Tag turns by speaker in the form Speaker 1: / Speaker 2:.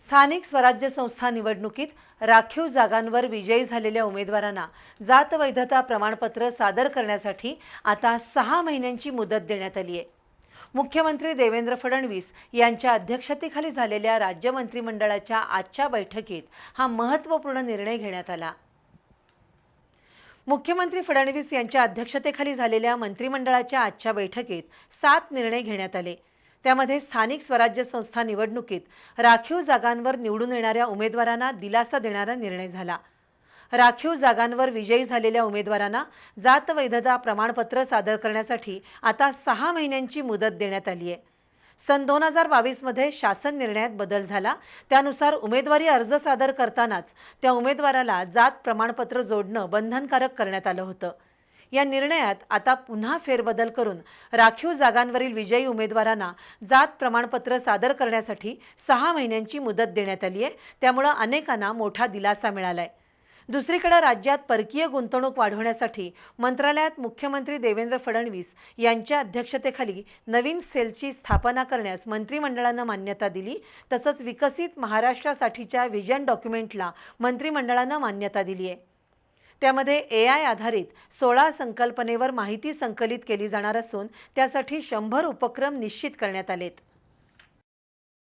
Speaker 1: स्थानिक स्वराज्य संस्था निवडणुकीत राखीव जागांवर विजयी झालेल्या उमेदवारांना जात वैधता प्रमाणपत्र सादर करण्यासाठी आता सहा महिन्यांची मुदत देण्यात आली आहे. मुख्यमंत्री देवेंद्र फडणवीस यांच्या अध्यक्षतेखाली झालेल्या राज्य मंत्रिमंडळाच्या आजच्या बैठकीत हा महत्त्वपूर्ण निर्णय घेण्यात आला. मुख्यमंत्री फडणवीस यांच्या अध्यक्षतेखाली झालेल्या मंत्रिमंडळाच्या आजच्या बैठकीत सात निर्णय घेण्यात आले. त्यामध्ये स्थानिक स्वराज्य संस्था निवडणुकीत राखीव जागांवर निवडून येणाऱ्या उमेदवारांना दिलासा देणारा निर्णय झाला. राखीव जागांवर विजयी झालेल्या उमेदवारांना जात वैधता प्रमाणपत्र सादर करण्यासाठी आता सहा महिन्यांची मुदत देण्यात आली आहे. सन दोन हजार बावीसमध्ये शासन निर्णयात बदल झाला. त्यानुसार उमेदवारी अर्ज सादर करतानाच त्या उमेदवाराला जात प्रमाणपत्र जोडणं बंधनकारक करण्यात आलं होतं. या निर्णयात आता पुन्हा फेरबदल करून राखीव जागांवरील विजयी उमेदवारांना जात प्रमाणपत्र सादर करण्यासाठी सहा महिन्यांची मुदत देण्यात आली आहे. त्यामुळं अनेकांना मोठा दिलासा मिळाला आहे दुसरीकडे राज्यात परकीय गुंतवणूक वाढवण्यासाठी मंत्रालयात मुख्यमंत्री देवेंद्र फडणवीस यांच्या अध्यक्षतेखाली नवीन सेलची स्थापना करण्यास मंत्रिमंडळानं मान्यता दिली. तसंच विकसित महाराष्ट्रासाठीच्या व्हिजन डॉक्युमेंटला मंत्रिमंडळानं मान्यता दिली आहे. त्यामध्ये ए आय आधारित सोळा संकल्पनेवर माहिती संकलित केली जाणार असून त्यासाठी शंभर उपक्रम निश्चित करण्यात आलेत.